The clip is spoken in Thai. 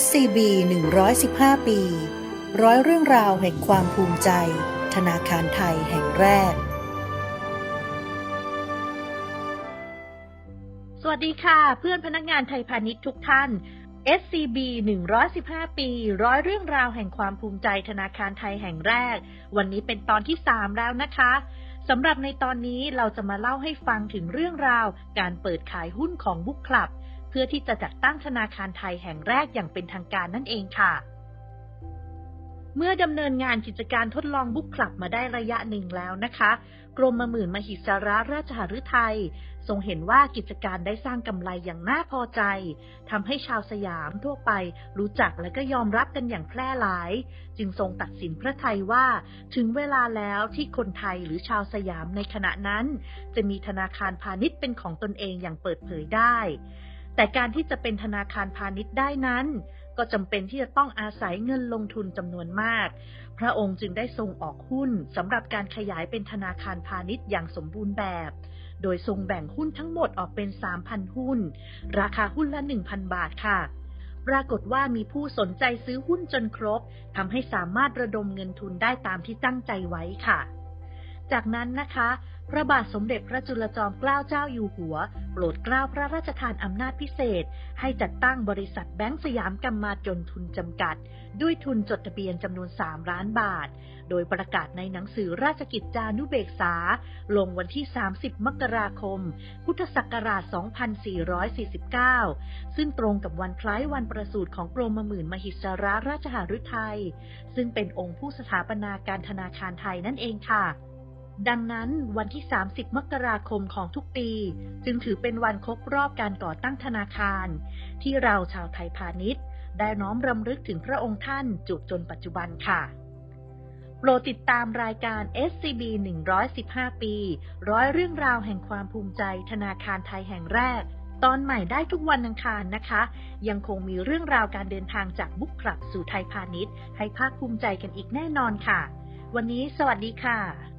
SCB 115 ปี ร้อยเรื่องราวแห่งความภูมิใจ ธนาคารไทยแห่งแรก สวัสดีค่ะ เพื่อนพนักงานไทยพาณิชย์ทุกท่าน SCB 115 ปี ร้อยเรื่องราวแห่งความภูมิใจธนาคารไทยแห่งแรก วันนี้เป็นตอนที่ 3 แล้วนะคะสำหรับในตอนนี้เราจะมาเล่าให้ฟังถึงเรื่องราว การเปิดขายหุ้นของบุ๊กคลับ เพื่อที่จะจัดตั้งธนาคารไทยแห่งแรกอย่างเป็นทางการนั่นเองค่ะ เมื่อดำเนินงานกิจการทดลองบุ๊กคลับมาได้ระยะหนึ่งแล้วนะคะ กรมมหมื่นมหิสาระราชหฤทัยทรงเห็นว่ากิจการได้สร้างกำไรอย่างน่าพอใจทำให้ชาวสยามทั่วไปรู้จักและก็ยอมรับกันอย่างแพร่หลาย จึงทรงตัดสินพระไทยว่า ถึงเวลาแล้วที่คนไทยหรือชาวสยามในขณะนั้น จะมีธนาคารพาณิชย์เป็นของตนเองอย่างเปิดเผยได้ แต่การที่จะเป็นธนาคารพาณิชย์ได้นั้น ก็จำเป็นที่จะต้องอาศัยเงินลงทุนจำนวนมาก พระองค์จึงได้ทรงออกหุ้นสำหรับการขยายเป็นธนาคารพาณิชย์อย่างสมบูรณ์แบบ โดยทรงแบ่งหุ้นทั้งหมดออกเป็น 3,000 หุ้น ราคาหุ้นละ 1,000 บาทค่ะปรากฏว่ามีผู้สนใจซื้อหุ้นจนครบทำให้สามารถระดมเงินทุนได้ตามที่ตั้งใจไว้ค่ะ จากนั้นนะคะ พระบาทสมเด็จพระจุลจอมเกล้าเจ้าอยู่หัว โปรดเกล้าพระราชทานอำนาจพิเศษ ให้จัดตั้งบริษัทแบงก์สยามกำมาจนทุนจำกัด ด้วยทุนจดทะเบียนจำนวน 3 ล้านบาท โดยประกาศในหนังสือราชกิจจานุเบกษา ลงวันที่ 30 มกราคม พุทธศักราช 2449 ซึ่งตรงกับวันคล้ายวันประสูติของกรมหมื่นมหิสระราชหฤทัยซึ่งเป็นองค์ผู้สถาปนาการธนาคารไทยนั่นเองค่ะ ดังนั้นวันที่ 30 มกราคมของทุกปี จึงถือเป็นวันครบรอบการก่อตั้งธนาคาร ที่เราชาวไทยพาณิชย์ ได้น้อมรำลึกถึงพระองค์ท่านจุจนปัจจุบันค่ะ โปรดติดตามรายการ SCB 115 ปี ร้อยเรื่องราวแห่งความภูมิใจธนาคารไทยแห่งแรก ตอนใหม่ได้ทุกวันอังคารนะคะ ยังคงมีเรื่องราวการเดินทางจากบุ๊กคลับสู่ไทยพาณิชย์ ให้ภาคภูมิใจกันอีกแน่นอนค่ะ วันนี้สวัสดีค่ะ